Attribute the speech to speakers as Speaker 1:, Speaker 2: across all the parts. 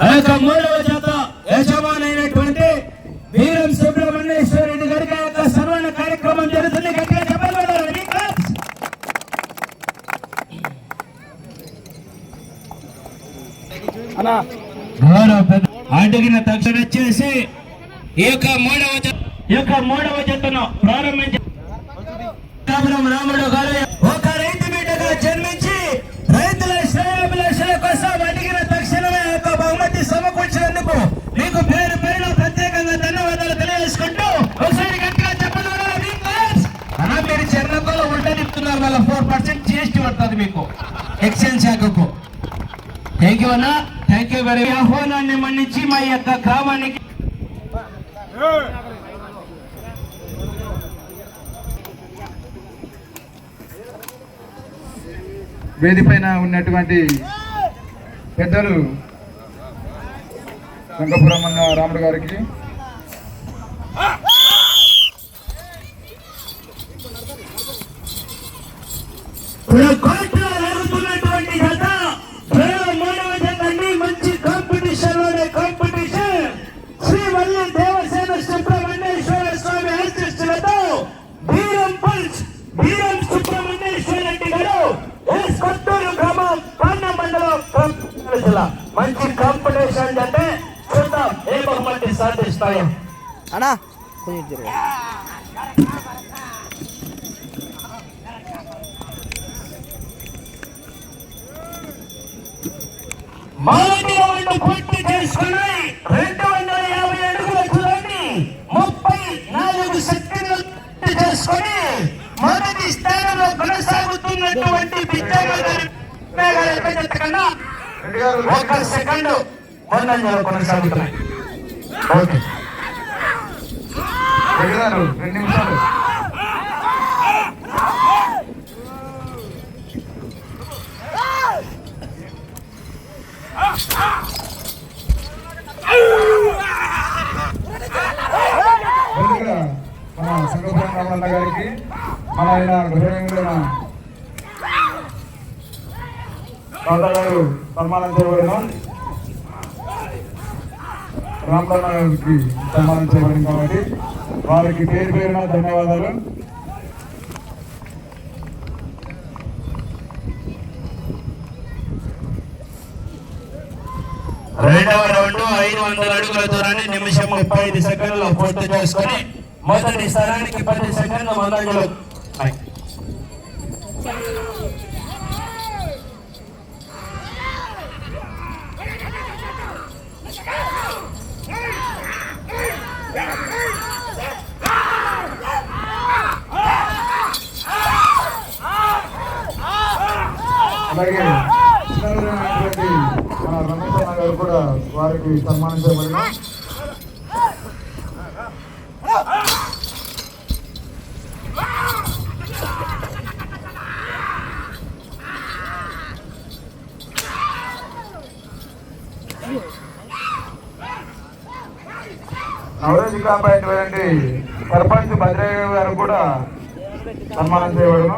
Speaker 1: ఆ యొక్క మూడవ జత యజమానైనటువంటి వీరం సుబ్రహ్మణ్యేశ్వర రెడ్డి గారికి ఆ యొక్క సన్మాన కార్యక్రమం జరుగుతుంది. గట్టిగా అడిగిన తక్షణ వచ్చేసి ఈ యొక్క మూడవ ఈ యొక్క మూడవ జతను ప్రారంభించి రామరామ రాముడు గారు బహుమతి మీకు పేరు పేరున ప్రత్యేకంగా ధన్యవాదాలు తెలియజేసుకుంటూ ఒకసారి గట్టిగా చెప్పండి అలా మీరు చెర్నకోలో ఉండనిస్తున్నారు వాళ్ళ ఫోర్ పర్సెంట్ జిఎస్టీ పడుతుంది మీకు. ఎక్సైజ్ శాఖకు. థ్యాంక్ యూ అన్న. థ్యాంక్ యూ వెరీ ఆహ్వానాన్ని మన్నించి మా యొక్క గ్రామానికి
Speaker 2: వేదిపైన ఉన్నటువంటి పెద్దలు శంకపురం అన్న రాముడు గారికి.
Speaker 1: మంచి కాంపిటీషన్లోనే కాంపిటీషన్ శ్రీ వల్లి దేవసేన సుబ్రహ్మణ్యేశ్వర స్వామి ఆశిస్తులతో బీరం పల్స్ బీరం సుబ్రహ్మణ్యేశ్వర రెడ్డి గారు ఎస్ కొత్తూరు గ్రామం పాండ మండలం జిల్లా. మంచి కాంపిటీషన్ అంటే బహుమతి సాధిస్తాయో.
Speaker 3: అన్నా కొంచెం జరగ
Speaker 1: మొదటి రౌండ్ పూర్తి చేసుకుని రెండు వందల యాభై అడుగుల దూరాన్ని ముప్పై నాలుగు పూర్తి చేసుకుని మొదటి స్థానంలో కొనసాగుతున్నటువంటి కన్నా ఒక సెకండ్ కొనసాగుతున్నాయి. ఓకే.
Speaker 2: గారు రెండు నిమిషాలు. మన శంకపురం రామన్న గారికి మన ఆయన గౌరవనీయులైన తాత గారు సన్మానం చేయబడిన. రామలన్న గారికి సన్మానం చేయబడింది కాబట్టి వారికి పేరు పేరున ధన్యవాదాలు.
Speaker 1: రెండవ రౌండ్ ఐదు వందల అడుగుల దూరాన్ని నిమిషం ముప్పై ఐదు సెకండ్లు పూర్తి చేసుకుని మొదటి స్థానానికి పది సెకండ్ల మొదలు
Speaker 2: అలాగే చిన్నటువంటి మన రమేష్ అన్న గారు కూడా వారికి సన్మానం చేయబడిన నవరోజు కాపాడేటువంటి సర్పంచ్ భద్రయ్య గారు కూడా సన్మానం చేయబడిన.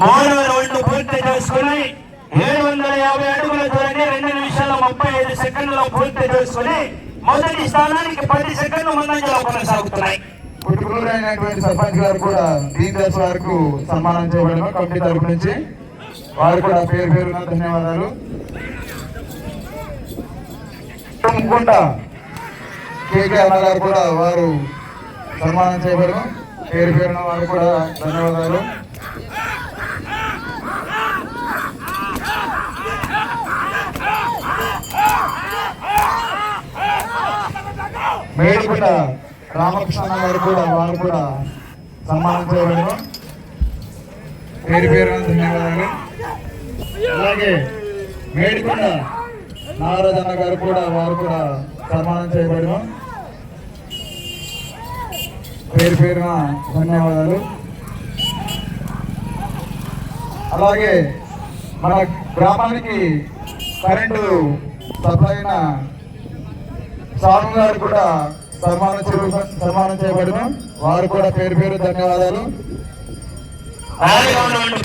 Speaker 2: లాస్ట్
Speaker 1: రౌండ్ పూర్తి చేసుకుని ఏడు వందల యాభై అడుగుల దూరాన్ని రెండు నిమిషాల ముప్పై ఐదు సెకండ్లలో పూర్తి చేసుకుని మొదటి స్థానానికి పది సెకండ్లు ముందంజలో కొనసాగుతున్నాయి.
Speaker 2: పుట్టుకూరు సర్పంచ్ గారు కూడా దీన్ దశ వరకు సన్మానం చేయబడిన కమిటీ తరపు నుంచి వారు కూడా పేరు పేరున ధన్యవాదాలు. కుంట కేకే అన్న గారు కూడా వారు సన్మానం చేయబడిన పేరు పేరున వారు కూడా ధన్యవాదాలు. మేడిపేట రామకృష్ణ గారు కూడా వారు కూడా సన్మానం చేయబడను పేరు పేరు ధన్యవాదాలు. అలాగే మేడికొండ నాగరాజన్న గారు కూడా వారు కూడా సన్మానం చేయబడను పేరు పేరున ధన్యవాదాలు. అలాగే మన గ్రామానికి కరెంటు సప్లై అయిన సాగు గారు కూడా సన్మానం సన్మానం చేయబడిన. వారు కూడా పేరు పేరు ధన్యవాదాలు.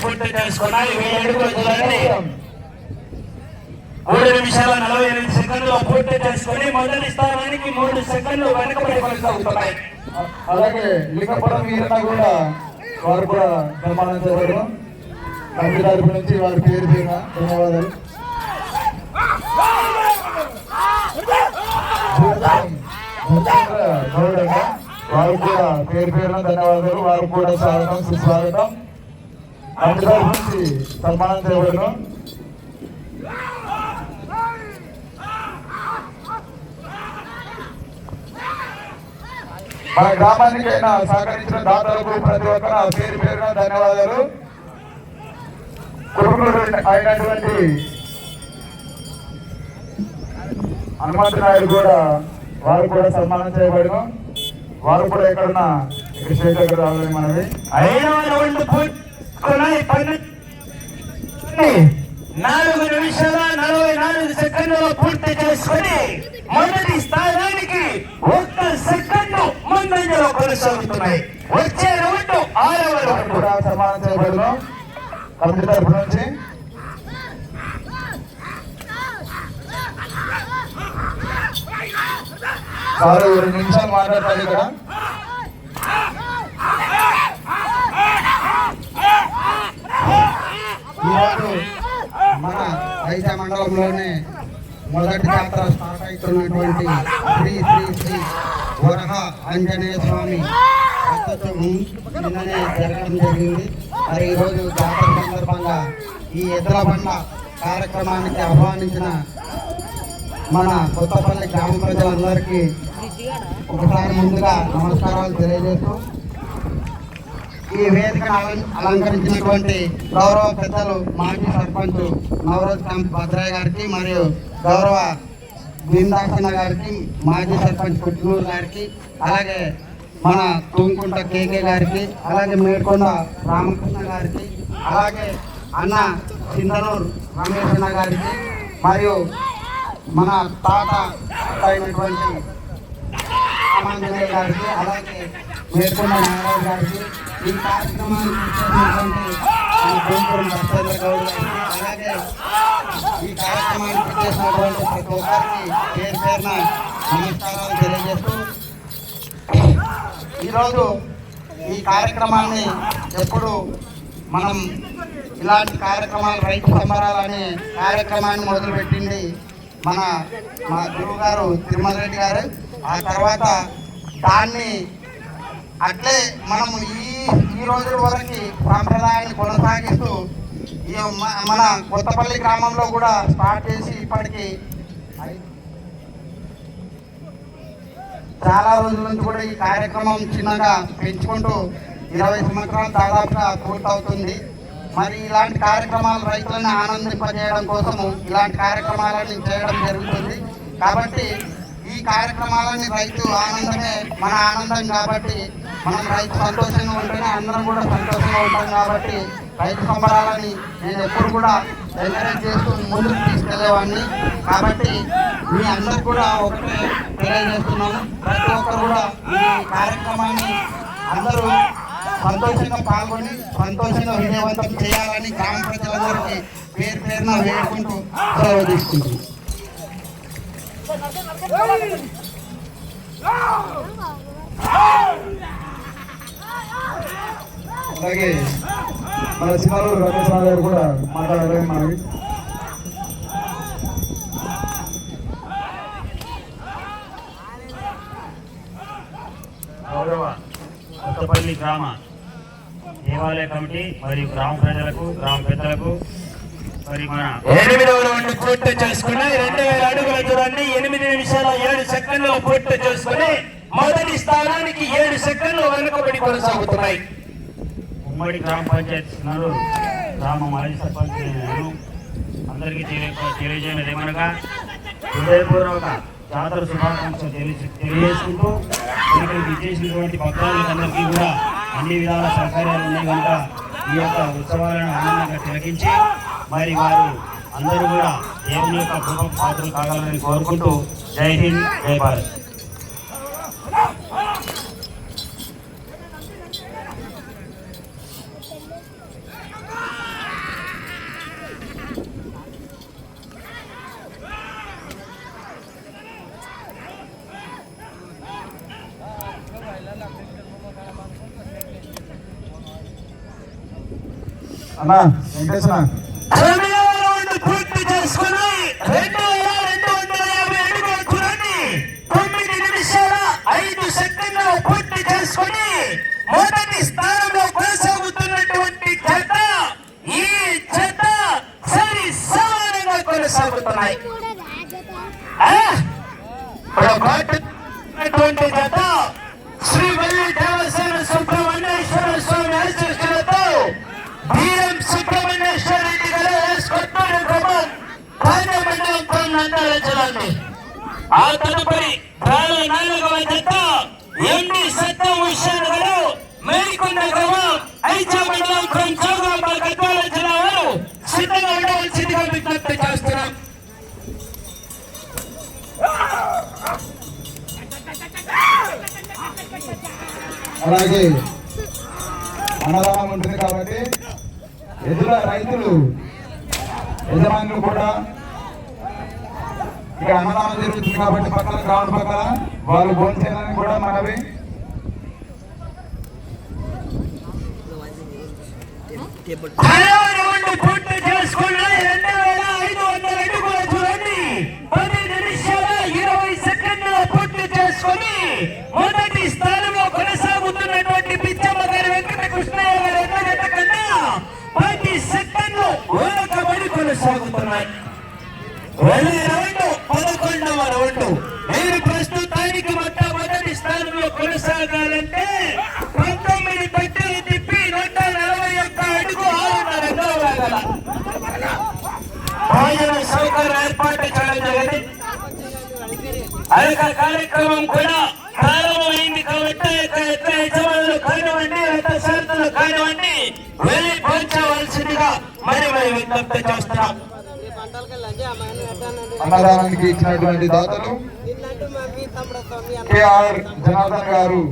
Speaker 1: పూర్తి చేసుకున్నాయి మూడు నిమిషాల నలభై ఎనిమిది సెకండ్లు పూర్తి చేసుకుని మొదటి స్థానానికి మూడు సెకండ్లు వెనకబడి కొనసాగుతున్నాయి.
Speaker 2: అలాగే లింగపురం వీరన్న కూడా వారు కూడా సన్మానించబడరు కమిటీ తరపు నుంచి వారి పేరు పేరున ధన్యవాదాలు. భూపేంద్ర వారు కూడా పేరు పేరున ధన్యవాదాలు. వారు కూడా స్వాగతం సుస్వాగతం కమిటీ నుంచి సన్మానం చేయబడను మన గ్రామానికైనా సహకరించిన దాతలకు ప్రతి ఒక్కరు పేరు పేరున ధన్యవాదాలు. కుటుంబుడు అయినటువంటి హనుమంతు నాయుడు కూడా వారు కూడా సన్మానం చేయబడిన. వారు కూడా ఎక్కడున్న ఇక్కడ దగ్గర రావాలని మనది
Speaker 1: నాలుగు నిమిషాల నలభై నాలుగు సెకండ్లు పూర్తి చేసుకుని మొదటి స్థానానికి ఒక్క సెకండ్ ముందంజలో కొనసాగుతున్నాయి. వచ్చే రౌండ్ ఆరవ రౌండ్.
Speaker 2: కూడా సన్మానం చేయబడిన. కమిటీ తరఫు నుంచి వారు రెండు నిమిషాలు మాట్లాడతారు ఇక్కడ.
Speaker 4: ఈరోజు మన వైజా మండలంలోనే మొదటి జాతర స్టార్ట్ అవుతున్నటువంటి శ్రీ శ్రీ శ్రీ వరహ ఆంజనేయ స్వామి నిన్ననే జరగడం జరిగింది. మరి ఈరోజు జాతర సందర్భంగా ఈ ఎద్దుల బండ కార్యక్రమానికి ఆహ్వానించిన మన కొత్తపల్లి గ్రామ ప్రజలందరికీ ఒకసారి ముందుగా నమస్కారాలు తెలియజేస్తూ ఈ వేదికను అలంకరించినటువంటి గౌరవ పెద్దలు మాజీ సర్పంచ్ నవరోజ్ క్యాంప్ భద్రయ్య గారికి మరియు గౌరవ బృందాసన గారికి మాజీ సర్పంచ్ పుట్టినూరు గారికి అలాగే మన తూంకుంట కేకే గారికి అలాగే మేడ్కొండ రామకృష్ణ గారికి అలాగే అన్న చిందనూరు రమేష్ అన్న గారికి మరియు మన తాత అయినటువంటి రామాంజనేయ గారికి అలాగే మేడ్కొండ నారాయణ గారికి ఈ కార్యక్రమాన్ని గోపురం భక్తేంద్ర గౌడ్ గారికి అలాగే ఈ కార్యక్రమానికి చేసినటువంటి ప్రతి ఒక్కరికి పేరు పేరున నమస్కారాలు తెలియజేస్తూ ఈరోజు ఈ కార్యక్రమాన్ని ఎప్పుడు మనం ఇలాంటి కార్యక్రమాలు రైతు సంబరాలు అనే కార్యక్రమాన్ని మొదలుపెట్టింది మన మా గురువు గారు తిరుమల రెడ్డి గారు. ఆ తర్వాత దాన్ని అట్లే మనము ఈ ఈ రోజుల వరకు సాంప్రదాయాన్ని కొనసాగిస్తూ ఈ మన కొత్తపల్లి గ్రామంలో కూడా స్టార్ట్ చేసి ఇప్పటికి చాలా రోజుల నుంచి కూడా ఈ కార్యక్రమం చిన్నగా పెంచుకుంటూ ఇరవై సంవత్సరాలు దాదాపుగా పూర్తవుతుంది. మరి ఇలాంటి కార్యక్రమాలు రైతులను ఆనందింపజేయడం కోసము ఇలాంటి కార్యక్రమాలను చేయడం జరుగుతుంది. కాబట్టి ఈ కార్యక్రమాలని రైతు ఆనందమే మన ఆనందం కాబట్టి మనం రైతు సంతోషంగా ఉంటేనే అందరం కూడా సంతోషంగా ఉంటాం కాబట్టి రైతు సంబరాలని నేను ఎప్పుడు కూడా ఎంకరేజ్ చేస్తూ ముందుకు తీసుకెళ్ళేవాడిని. కాబట్టి మీ అందరు కూడా ఒకటే తెలియజేస్తున్నాను. ప్రతి ఒక్కరు కూడా ఈ కార్యక్రమాన్ని అందరూ సంతోషంగా పాల్గొని సంతోషంగా విజయవంతం చేయాలని గ్రామ ప్రజలందరికీ పేరు పేరున వేడుకుంటూ సెలవు తీసుకుంటున్నాను
Speaker 2: అలాగే మన సినిమాలో రమేష్ గారు కూడా మాట్లాడాలని మనవి
Speaker 5: గౌరవ కొత్తపల్లి గ్రామ దేవాలయ కమిటీ మరియు గ్రామ ప్రజలకు గ్రామ పెద్దలకు మరి
Speaker 1: ఎనిమిదవ రౌండ్ పూర్తి చేసుకుని రెండు వేల అడుగుల దూరాన్ని ఎనిమిది నిమిషాల ఏడు సెకండ్లు పూర్తి చేసుకుని మొదటి స్థానానికి ఏడు సెకండ్లు వెనుకబడి కొనసాగుతున్నాయి.
Speaker 5: ఉమ్మడి గ్రామ పంచాయతీ నల్లూరు గ్రామ మాజీ సర్పంచ్ నేను అందరికీ తెలియ తెలియజేయడం ఏమనగా హృదయపూర్వక జాతర శుభాకాంక్షలు తెలియ తెలియజేసుకుంటూ ఇక్కడికి భక్తులందరికీ కూడా అన్ని విధాల సౌకర్యాలు ఉన్నాయి కనుక ఈ యొక్క ఉత్సవాలను ఆనందంగా తిలకించి మరి వారు అందరూ కూడా దేవుని యొక్క కృప పాత్రలు కావాలని కోరుకుంటూ జై హింద్ జై భారత్.
Speaker 2: అన్నా వెంకటేశ్వర
Speaker 1: పూర్తి చేసుకుని రెండు వేల రెండు వందల యాభై అడుగులు చూడండి తొమ్మిది నిమిషాల ఐదు సెకండ్లు పూర్తి చేసుకుని మొదటి స్థానంలో కొనసాగుతున్నటువంటి జత ఈ జత సరి సమానంగా కొనసాగుతున్నాయి. జత పార్లమెంట్ ఆ తదుపరి ప్రాణ నాలుగవ జత ఎండి సత్యం హుషాన్ గారు మేల్కొండ గ్రామం ఐచా మండలం ఫ్రం గద్వాల జిల్లా వారు సిద్ధంగా ఉండవలసిందిగా విజ్ఞప్తి చేస్తున్నాం.
Speaker 2: అలాగే అన్నదానం ఉంటుంది కాబట్టి ఎదుర రైతులు యజమానులు కూడా ఇక అన్నదానం జరుగుతుంది కాబట్టి పక్కన గ్రౌండ్ పక్కన వాళ్ళు భోజనం కూడా మనవి.
Speaker 1: పూర్తి చేసుకున్న రెండు వేల ఐదు వందల అడుగుల చూడండి పది నిమిషాల ఇరవై సెకండ్ల పూర్తి చేసుకొని మొదటి స్థానంలో కొనసాగుతున్నటువంటి పిచ్చమ్మ గారి వెంకట కృష్ణయ్య గారి కన్నా పది సెకండ్లు వెనకబడి కొనసాగుతున్నాయి వెళ్ళే రౌండ్ పదకొండవ రౌండ్ మీరు ప్రస్తుతానికి మొట్టమొదటి స్థానంలో కొనసాగాలంటే పంతొమ్మిది పెట్టెలు తిప్పి నూట నలభై ఒక్క అడుగు ఆరున్నరగా వేగల భోజన సౌకర్యం ఏర్పాటు చేయడం జరిగింది ఆ యొక్క కార్యక్రమం కూడా ప్రారంభమైంది కాబట్టి ఆ యొక్క యొక్క యజమానులు కానివ్వండి రథసారథులు కానివ్వండి వెళ్ళి పోల్చవలసిందిగా మరి మరి విజ్ఞప్తి చేస్తున్నాం.
Speaker 2: అన్నదానానికి ఇచ్చినటువంటి దాతలు కేఆర్ జనార్దన్ గారు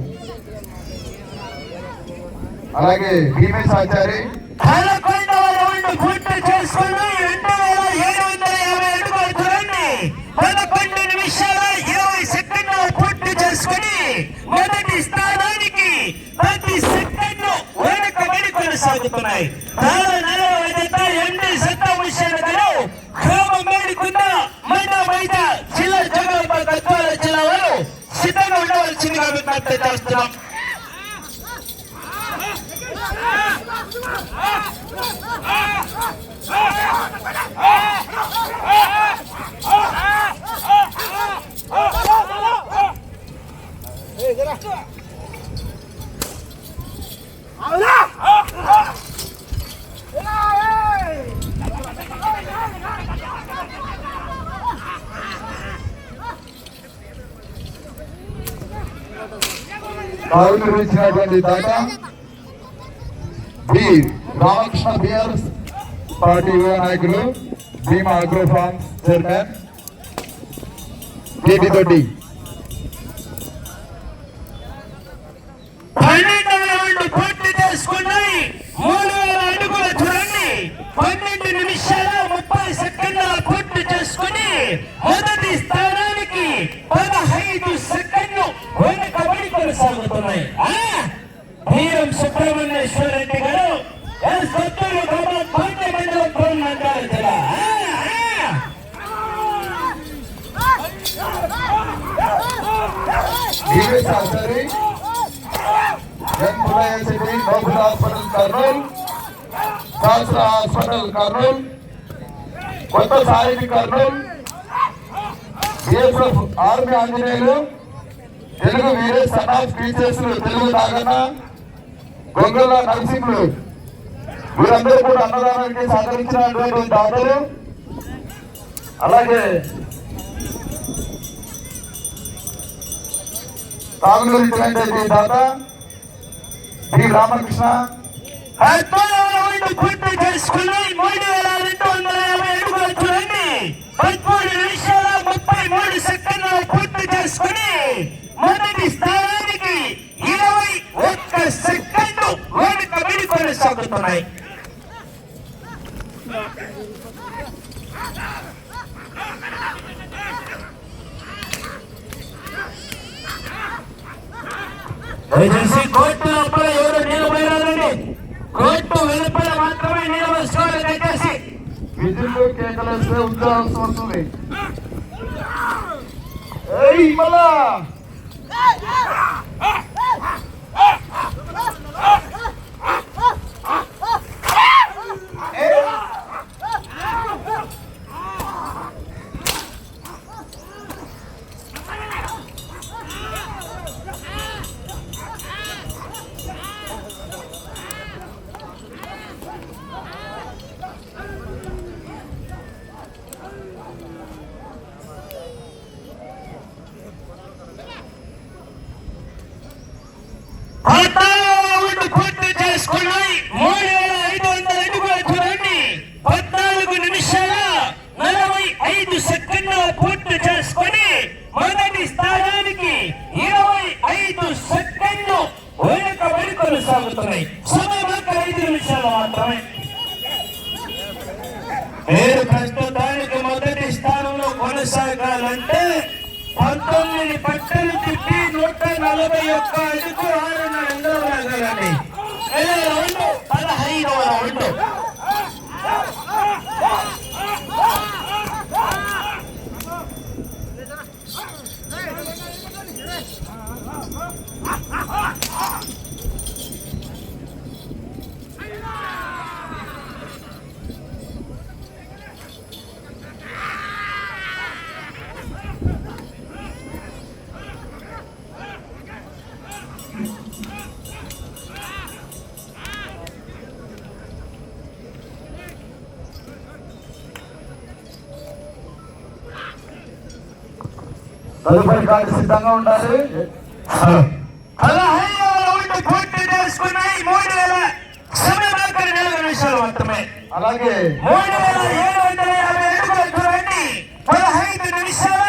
Speaker 2: అలాగే భీమేశ్ ఆచారి.
Speaker 1: పదకొండవ పూర్తి చేసుకుని రెండు వేల ఏడు వందల యాభై అడుగులు చూడండి పదకొండు నిమిషాల ఇరవై పూర్తి చేసుకుని మొదటి స్థానానికి ప్రతి సెకండ్ వెనకబడి కొనసాగుతున్నాయి సిద్ధంగా ఉండవలసిందిగా విజ్ఞప్తి చేస్తున్నాం.
Speaker 2: పాల్గొని దాత బి రామకృష్ణ బియర్స్ పార్టీ యువ నాయకులు Bheema agro farm chairman TT తోటి.
Speaker 1: పూర్తి చేసుకున్నాయి. మూడు వేల అడుగుల చూడండి పన్నెండు నిమిషాల ముప్పై సెకండ్ల పూర్తి చేసుకుని మొదటి స్థానానికి పదహైదు సెకండ్లు వెనుకబడి కొనసాగుతున్నాయి ఆ? వీరం సుబ్రహ్మణ్యేశ్వర రెడ్డి గారు ఎస్ కొత్తూరు గ్రామం పాండ్య మండలం కోన్ నంద్యాల జిల్లా ఆ?
Speaker 2: DVS Achari N Pullaiah city Gokul hospital Kurnool Shastra hospital Kurnool కొత్త సాహితీ కర్నూల్ బిఎస్ఎఫ్ ఆర్మీ ఆంజనేయులు తెలుగు వీరే సమాజ్ టీచర్స్ తెలుగు నాగన్న గొంగళ నరసింహులు. వీరందరూ కూడా అన్నదానానికి సహకరించినటువంటి దాతలు. అలాగే తాగునూరు ఇచ్చినటువంటి దాత శ్రీ రామకృష్ణ.
Speaker 1: పూర్తి చేసుకుని మూడు వేల రెండు వందల యాభై అడుగులు చూడండి పదమూడు నిమిషాల ముప్పై మూడు సెకండ్లు పూర్తి చేసుకుని మొదటి స్థానానికి ఇరవై ఒక్క సెకండ్ వెనుకబడి కొనసాగుతున్నాయి దయచేసి కోర్టు లోపల ఎవరు నిలబడాలండి కోర్టు వెలుపల మాత్రమే నిలబడాలి
Speaker 2: కేకలేస్తే ఉద్యోగం వస్తుంది. ఏయ్ మళ్ళా
Speaker 1: పద్నాలుగు రౌండ్ పూర్తి చేసుకున్నాయి మూడు వేల ఐదు వందల అడుగులు చూడండి పద్నాలుగు నిమిషాల నలభై ఐదు సెకండ్ల పూర్తి చేసుకొని మొదటి స్థానానికి ఇరవై ఐదు సెకండ్లు వెనుకబడి కొనసాగుతున్నాయి సమయం మాత్రం ఐదు నిమిషాలు మాత్రమే మీరు ప్రస్తుతానికి మొదటి స్థానంలో కొనసాగాలంటే పంతొమ్మిది పట్టలు తిప్పి నూట నలభై ఒక్క అడుగు ఆరున్నర వందలు రాగాలండి పదహైదవ రౌండ్. మాత్రం నాలుగు నిమిషాలు మాత్రమే.
Speaker 2: అలాగే.
Speaker 1: మూడు వేల ఏడు వందల యాభై అడుగులు చూడండి పదహైదు నిమిషాల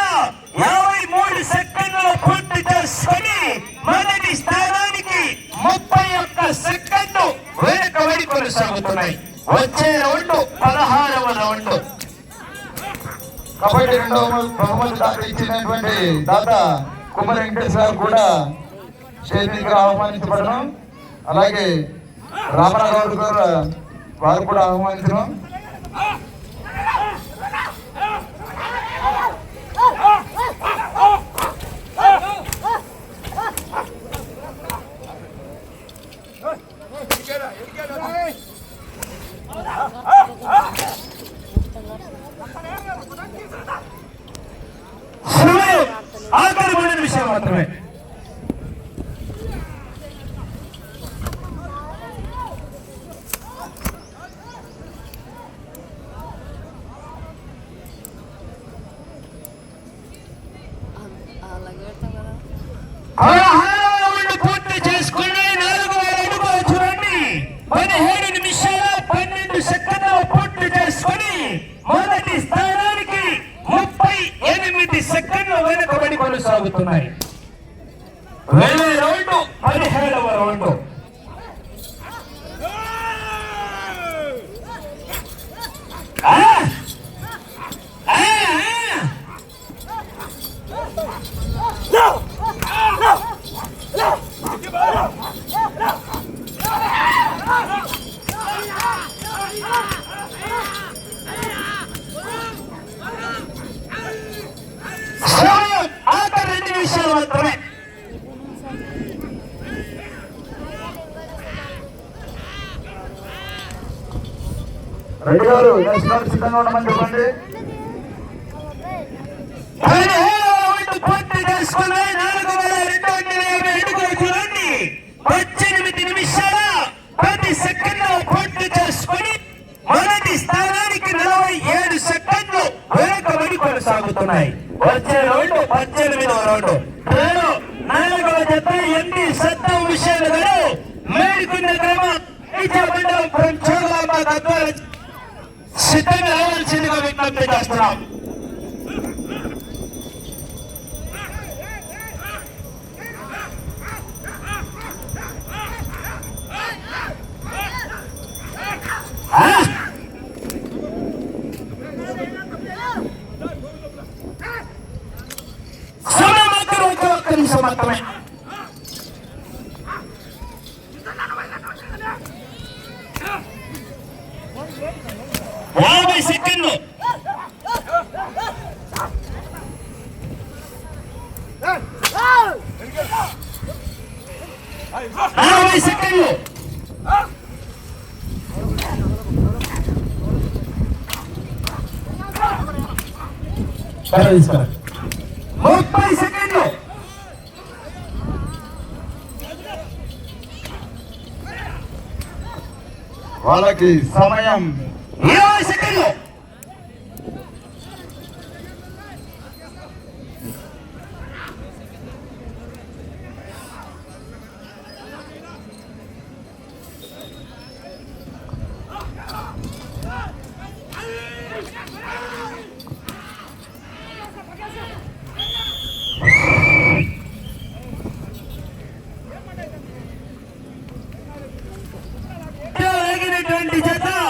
Speaker 1: యాభై మూడు సెకండ్లు పూర్తి చేసుకొని మొదటి స్థానానికి ముప్పై ఒక్క సెకండ్లు వెనుకబడి కొనసాగుతున్నాయి. వచ్చే రౌండ్ పదహారవ రౌండ్.
Speaker 2: కబడ్డీ రెండవ బహుమతి దాకా ఇచ్చినటువంటి దాత కుమార్ వెంకటేశ్వర గారు కూడా స్టేజ్ మీదకి అలాగే రామరావు గారు వారు కూడా ఆహ్వానించడం
Speaker 1: సమయం ఆఖరి మూడు నిమిషాలు మాత్రమే
Speaker 3: అలాగే పెడతాం కదా
Speaker 1: పదహారవ రౌండ్ పూర్తి చేసుకుని నాలుగు వేల అడుగులు చూడండి పదిహేడు నిమిషాల పన్నెండు సెకండ్లు పూర్తి చేసుకుని మొదటి స్థానానికి ముప్పై ఎనిమిది సెకండ్లు వెనుకబడి కొనసాగుతున్నాయి.
Speaker 2: రెడ్డి గారు నెక్స్ట్ సిద్ధంగా ఉండమని చెప్పండి.
Speaker 1: పదిహేడవ పూర్తి చేసుకుని నాలుగు వేల రెండు వందల యాభై పద్దెనిమిది నిమిషాల పది సెకండ్లు పూర్తి చేసుకుని మొదటి స్థానానికి నలభై ఏడు సెకండ్లు కొనసాగుతున్నాయి వచ్చే రౌండ్. పద్దెనిమిదవ నాలుగవ జత ఎండి సత్తం విషయాలు మేడుకున్న ఫ్రం తద్వారా సిద్ధంగా రావాల్సిందిగా విజ్ఞప్తి చేస్తున్నాం ఆ? సమయం మాత్రం ఒక్క ఒక్క నిమిషం మాత్రమే యాభై సెకండ్లు నలభై సెకండ్లు ముప్పై సెకండ్లు
Speaker 2: వాళ్ళకి సమయం
Speaker 1: ఇరవై సెకండ్లు. ni jeda.